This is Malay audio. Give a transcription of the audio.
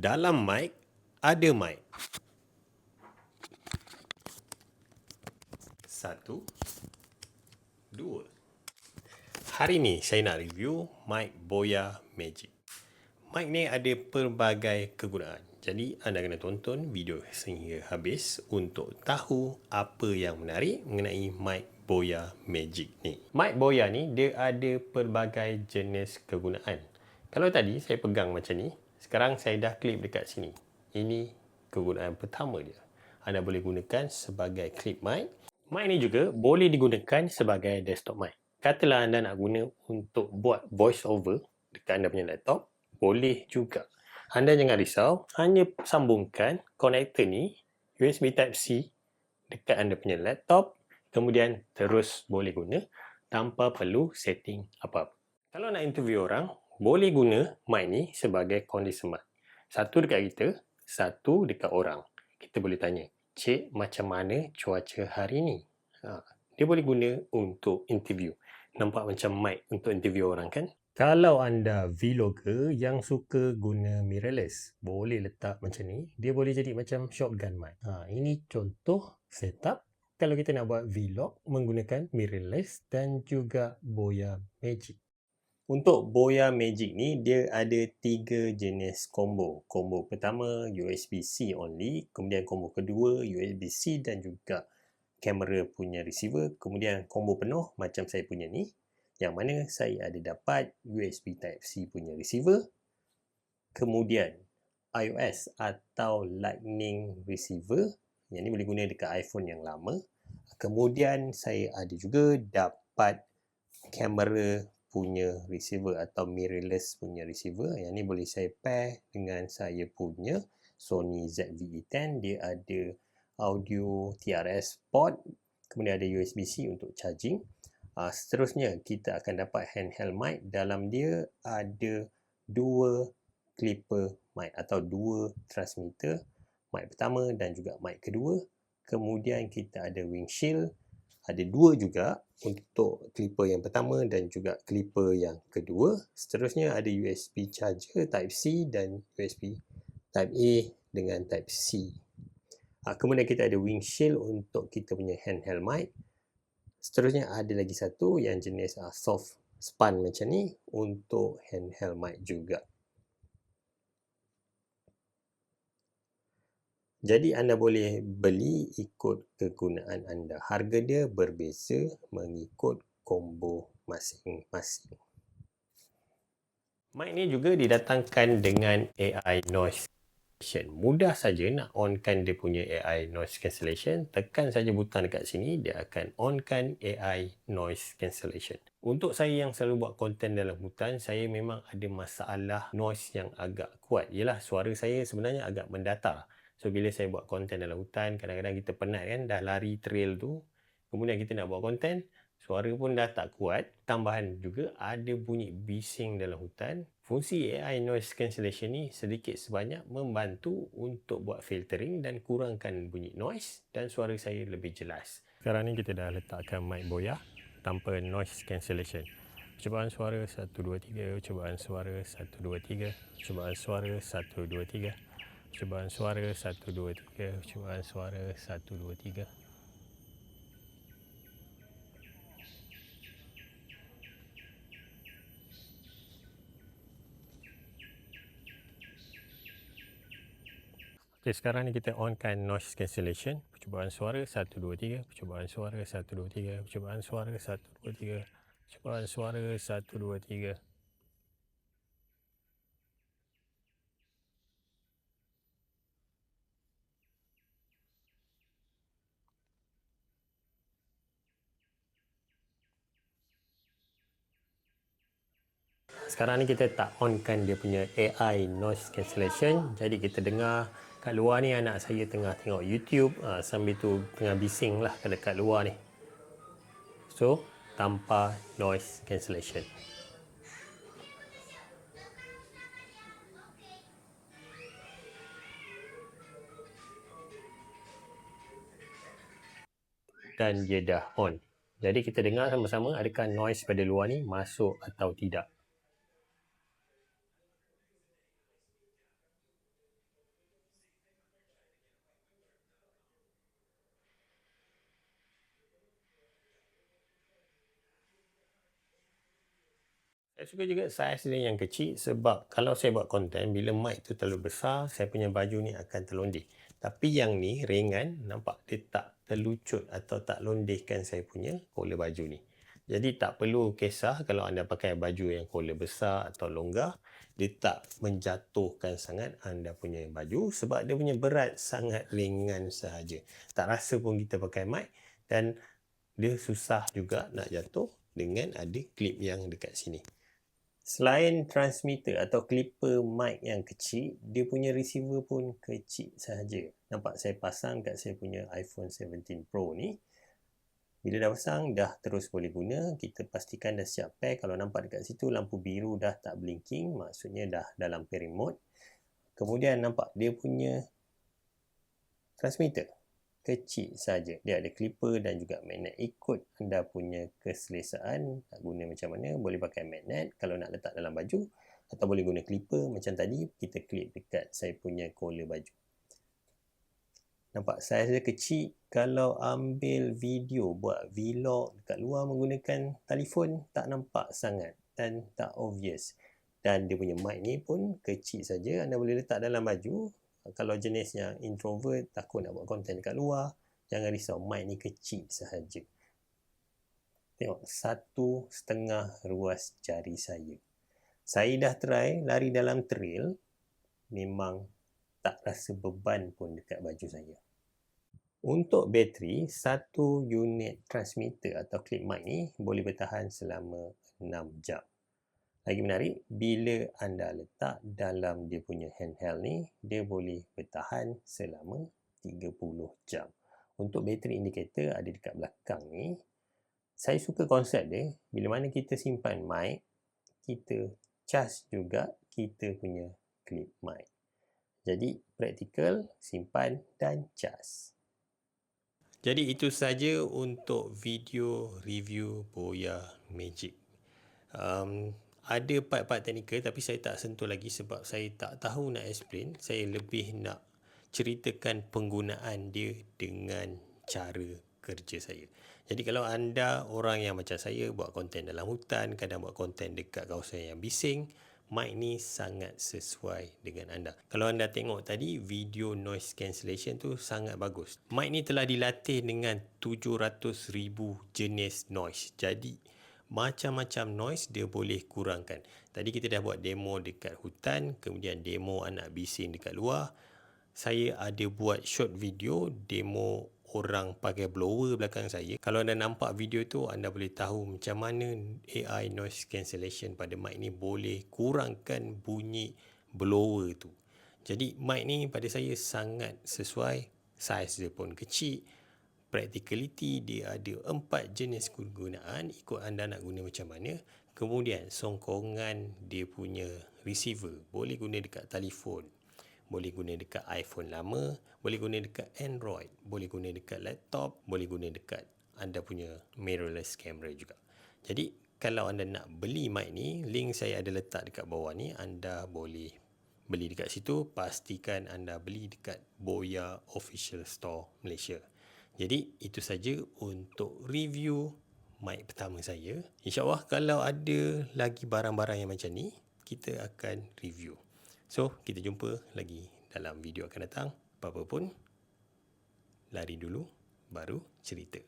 Dalam mic ada mic. Satu, dua. Hari ni saya nak review mic Boya Magic. Mic ni ada pelbagai kegunaan. Jadi anda kena tonton video sehingga habis untuk tahu apa yang menarik mengenai mic Boya Magic ni. Mic Boya ni dia ada pelbagai jenis kegunaan. Kalau tadi saya pegang macam ni, sekarang saya dah klip dekat sini. Ini kegunaan pertama dia. Anda boleh gunakan sebagai clip mic. Mic ni juga boleh digunakan sebagai desktop mic. Katalah anda nak guna untuk buat voice over dekat anda punya laptop, boleh juga. Anda jangan risau, hanya sambungkan konektor ni USB Type-C dekat anda punya laptop, kemudian terus boleh guna tanpa perlu setting apa-apa. Kalau nak interview orang, boleh guna mic ni sebagai condenser mic. Satu dekat kita, satu dekat orang. Kita boleh tanya, Cik, macam mana cuaca hari ni? Ha, dia boleh guna untuk interview. Nampak macam mic untuk interview orang kan? Kalau anda vlogger yang suka guna mirrorless, boleh letak macam ni. Dia boleh jadi macam shotgun mic. Ha, ini contoh setup kalau kita nak buat vlog menggunakan mirrorless dan juga Boya Magic. Untuk Boya Magic ni, dia ada tiga jenis combo. Combo pertama USB-C only, kemudian combo kedua USB-C dan juga kamera punya receiver. Kemudian combo penuh macam saya punya ni, yang mana saya ada dapat USB Type-C punya receiver kemudian iOS atau Lightning receiver yang ni boleh guna dekat iPhone yang lama kemudian saya ada juga dapat kamera punya receiver atau mirrorless punya receiver. Yang ni boleh saya pair dengan saya punya Sony ZV-E10 dia ada audio TRS port kemudian ada USB-C untuk charging. Uh, seterusnya kita akan dapat handheld mic. Dalam dia ada dua clipper mic atau dua transmitter mic pertama dan juga mic kedua. Kemudian kita ada windshield ada dua juga untuk clipper yang pertama dan juga clipper yang kedua. Seterusnya ada USB charger type C dan USB type A dengan type C. Uh, kemudian kita ada windshield untuk kita punya handheld mic. Seterusnya ada lagi satu yang jenis uh, soft span macam ni untuk handheld mic juga. Jadi anda boleh beli ikut kegunaan anda. Harga dia berbeza mengikut combo masing-masing. Mic ni juga didatangkan dengan AI noise mudah saja nak onkan dia punya AI noise cancellation tekan saja butang dekat sini dia akan onkan AI noise cancellation untuk saya yang selalu buat konten dalam hutan saya memang ada masalah noise yang agak kuat ialah suara saya sebenarnya agak mendatar so bila saya buat konten dalam hutan kadang-kadang kita penat kan dah lari trail tu kemudian kita nak buat konten suara pun dah tak kuat. Tambahan juga ada bunyi bising dalam hutan. Fungsi AI noise cancellation ni sedikit sebanyak membantu untuk buat filtering dan kurangkan bunyi noise dan suara saya lebih jelas. Sekarang ni kita dah letakkan mic boya tanpa noise cancellation. Cubaan suara 1 2 3, cubaan suara 1 2 3, cubaan suara 1 2 3, cubaan suara 1 2 3, cubaan suara 1 2 3. Okay, sekarang ni kita onkan noise cancellation. Percubaan suara 1, 2, 3. Percubaan suara 1, 2, 3. Percubaan suara 1, 2, 3. Percubaan suara 1, 2, 3. Sekarang ni kita tak onkan dia punya AI noise cancellation. Jadi kita dengar kat luar ni anak saya tengah tengok YouTube uh, sambil tu tengah bising lah kat luar ni. So tanpa noise cancellation. Dan dia dah on. Jadi kita dengar sama-sama adakah noise pada luar ni masuk atau tidak Saya suka juga saiz dia yang kecil sebab kalau saya buat konten, bila mic tu terlalu besar, saya punya baju ni akan terlondeh. Tapi yang ni ringan, nampak dia tak terlucut atau tak londehkan saya punya collar baju ni. Jadi tak perlu kisah kalau anda pakai baju yang collar besar atau longgar, dia tak menjatuhkan sangat anda punya baju sebab dia punya berat sangat ringan sahaja. Tak rasa pun kita pakai mic dan dia susah juga nak jatuh dengan ada klip yang dekat sini. Selain transmitter atau clipper mic yang kecil, dia punya receiver pun kecil sahaja. Nampak saya pasang kat saya punya iPhone 17 Pro ni. Bila dah pasang, dah terus boleh guna. Kita pastikan dah siap pair. Kalau nampak dekat situ, lampu biru dah tak blinking. Maksudnya dah dalam pairing mode. Kemudian nampak dia punya transmitter kecil saja. Dia ada clipper dan juga magnet. Ikut anda punya keselesaan nak guna macam mana. Boleh pakai magnet kalau nak letak dalam baju atau boleh guna clipper macam tadi kita clip dekat saya punya collar baju. Nampak saiz dia kecil. Kalau ambil video buat vlog dekat luar menggunakan telefon tak nampak sangat dan tak obvious. Dan dia punya mic ni pun kecil saja. Anda boleh letak dalam baju kalau jenis yang introvert takut nak buat konten dekat luar jangan risau mic ni kecil sahaja. Tengok satu setengah ruas jari saya. Saya dah try lari dalam trail memang tak rasa beban pun dekat baju saya. Untuk bateri satu unit transmitter atau clip mic ni boleh bertahan selama 6 jam lagi menarik, bila anda letak dalam dia punya handheld ni, dia boleh bertahan selama 30 jam. Untuk bateri indicator ada dekat belakang ni. Saya suka konsep dia, bila mana kita simpan mic, kita charge juga kita punya clip mic. Jadi, praktikal, simpan dan charge. Jadi itu saja untuk video review Boya Magic. Um, ada part-part teknikal tapi saya tak sentuh lagi sebab saya tak tahu nak explain. Saya lebih nak ceritakan penggunaan dia dengan cara kerja saya. Jadi kalau anda orang yang macam saya buat konten dalam hutan, kadang buat konten dekat kawasan yang bising, mic ni sangat sesuai dengan anda. Kalau anda tengok tadi video noise cancellation tu sangat bagus. Mic ni telah dilatih dengan 700,000 jenis noise. Jadi macam-macam noise dia boleh kurangkan. Tadi kita dah buat demo dekat hutan, kemudian demo anak bising dekat luar. Saya ada buat short video demo orang pakai blower belakang saya. Kalau anda nampak video tu, anda boleh tahu macam mana AI noise cancellation pada mic ni boleh kurangkan bunyi blower tu. Jadi mic ni pada saya sangat sesuai. Saiz dia pun kecil practicality dia ada empat jenis kegunaan. Ikut anda nak guna macam mana. Kemudian songkongan dia punya receiver. Boleh guna dekat telefon. Boleh guna dekat iPhone lama. Boleh guna dekat Android. Boleh guna dekat laptop. Boleh guna dekat anda punya mirrorless camera juga. Jadi kalau anda nak beli mic ni link saya ada letak dekat bawah ni. Anda boleh beli dekat situ. Pastikan anda beli dekat Boya Official Store Malaysia jadi itu saja untuk review mic pertama saya. InsyaAllah kalau ada lagi barang-barang yang macam ni, kita akan review. So, kita jumpa lagi dalam video akan datang. Apa-apa pun, lari dulu baru cerita.